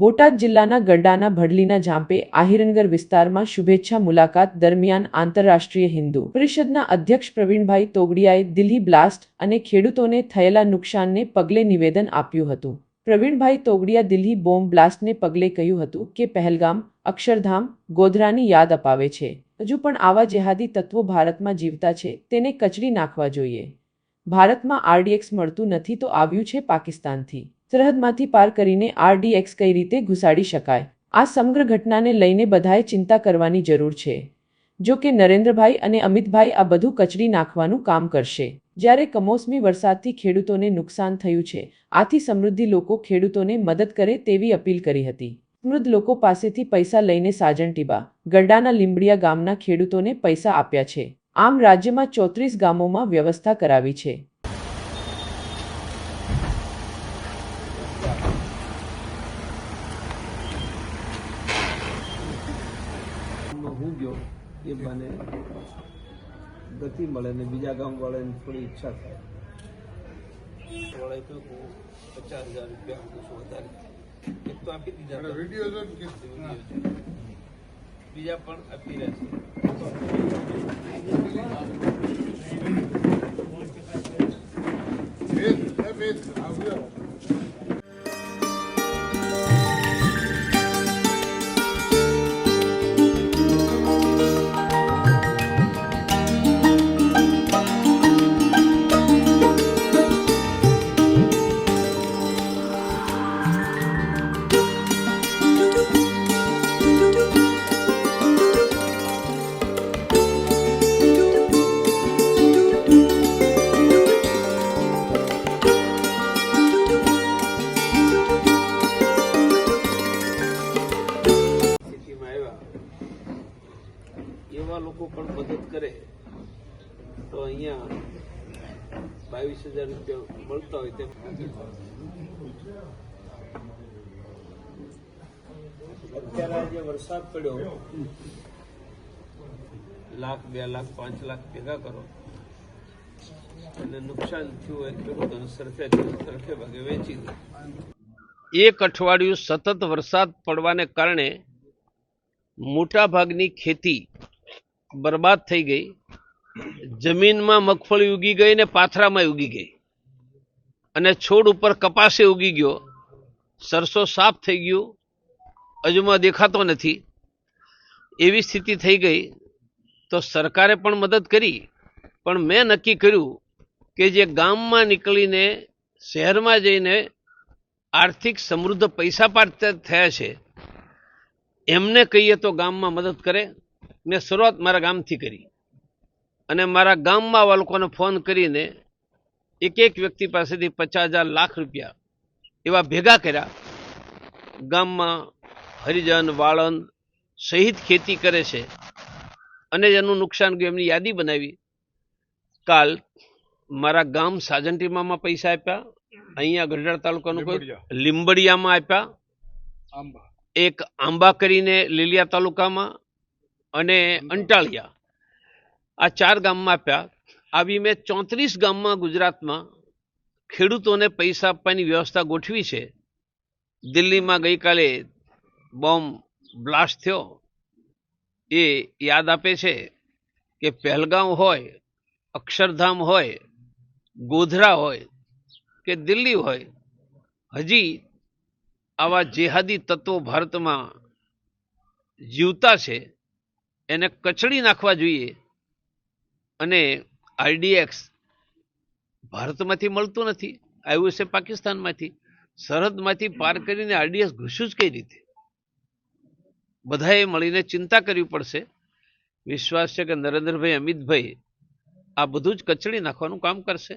બોટાદ જિલ્લાના ગરડાના ભડલીના ઝાંપે આહિરનગર વિસ્તારમાં શુભેચ્છા મુલાકાત દરમિયાન આંતરરાષ્ટ્રીય હિન્દુ પરિષદના અધ્યક્ષ પ્રવીણભાઈ તોગડિયાએ દિલ્હી બ્લાસ્ટ અને ખેડૂતોને થયેલા નુકસાનને પગલે નિવેદન આપ્યું હતું. પ્રવીણભાઈ તોગડિયા દિલ્હી બોમ્બ બ્લાસ્ટને પગલે કહ્યું હતું કે પહેલગામ, અક્ષરધામ, ગોધરાની યાદ અપાવે છે. હજુ પણ આવા જેહાદી તત્વો ભારતમાં જીવતા છે, તેને કચડી નાખવા જોઈએ. ભારતમાં આરડીએક્સ મળતું નથી તો આવ્યું છે પાકિસ્તાનથી. સરહદમાંથી પાર કરીને આરડીએક્સ કઈ રીતે ઘુસાડી શકાય? આ સમગ્ર ઘટનાને લઈને બધાએ ચિંતા કરવાની જરૂર છે. જો કે નરેન્દ્રભાઈ અને અમિતભાઈ આ બધું કચડી નાખવાનું કામ કરશે. જ્યારે કમોસમી વરસાદથી ખેડૂતોને નુકસાન થયું છે, આથી સમૃદ્ધિ લોકો ખેડૂતોને મદદ કરે તેવી અપીલ કરી હતી. સમૃદ્ધ લોકો પાસેથી પૈસા લઈને સાજણ ટીબા, ગરડાના લીંબડિયા ગામના ખેડૂતોને પૈસા આપ્યા છે. આમ રાજ્યમાં ચોત્રીસ ગામોમાં વ્યવસ્થા કરાવી છે. માં હું ગયો એ બને ગતિ મળે ને બીજા ગામ વાળાને થોડી ઈચ્છા થાય વાળાએ કહ્યું કે હું પચાસ હજાર રૂપિયા આપું છું વધારે એક તો આપી દીધા હતા. વીડિયો છે. બીજા પણ આપી રહ્યા છે લોકો પણ મદદ કરે, તો અહીંયા બાવીસ હજાર રૂપિયા મળતા હોય તેમ. અત્યારે જે વરસાદ પડ્યો. લાખ, બે લાખ, પાંચ લાખ ભેગા કરો. અને નુકસાન થયું હોય ખેડૂતોને સરખે સરખે ભાગે વેચી દે. એક અઠવાડિયું સતત વરસાદ પડવાને કારણે મોટા ભાગની ખેતી બરબાદ થઈ ગઈ. જમીનમાં મગફળી ઉગી ગઈ ને પાથરામાં ઉગી ગઈ. અને છોડ ઉપર કપાસે ઉગી ગયો. સરસો સાફ થઈ ગયું. હજુમાં દેખાતો નથી. એવી સ્થિતિ થઈ ગઈ. તો સરકારે પણ મદદ કરી. પણ મેં નક્કી કર્યું કે જે ગામમાં નીકળીને શહેરમાં જઈને આર્થિક સમૃદ્ધ પૈસા પાત્ર થયા છે, એમને કહીએ તો ગામમાં મદદ કરે. મેં શરૂઆત મારા ગામથી કરી. અને મારા ગામમાં આવા લોકોને ફોન કરીને એક એક વ્યક્તિ પાસેથી પચાસ હજાર લાખ રૂપિયા એવા ભેગા કર્યા. ગામમાં હરિજન વાળંદ સહિત ખેતી કરે છે. અને જેનું નુકસાન ગયું એમની યાદી બનાવી. કાલ મારા ગામ સાજનટીમામાં પૈસા આપ્યા. અહીંયા ગઢડા તાલુકાનું કોઈ લીંબડિયામાં આપ્યા. એક આંબા કરીને લીલિયા તાલુકામાં અને અંટાળિયા. આ ચાર ગામમાં આપ્યા. આવી મેં ચોત્રીસ ગામમાં ગુજરાતમાં ખેડૂતોને પૈસા આપવાની વ્યવસ્થા ગોઠવી છે. દિલ્હીમાં ગઈકાલે બોમ્બ બ્લાસ્ટ થયો. એ યાદ આપે છે કે પહેલગામ હોય અક્ષરધામ હોય ગોધરા હોય કે દિલ્હી હોય હજી આવા જેહાદી તત્વો ભારતમાં જીવતા છે. એને કચડી નાખવા જોઈએ. અને આરડીએક્સ ભારતમાંથી મળતું નથી. આવ્યું છે પાકિસ્તાનમાંથી. સરહદમાંથી પાર કરીને આરડીએક્સ ઘૂસ્યું જ કઈ રીતે? બધાએ મળીને ચિંતા કરવી પડશે. વિશ્વાસ છે કે નરેન્દ્રભાઈ, અમિતભાઈ આ બધું જ કચડી નાખવાનું કામ કરશે.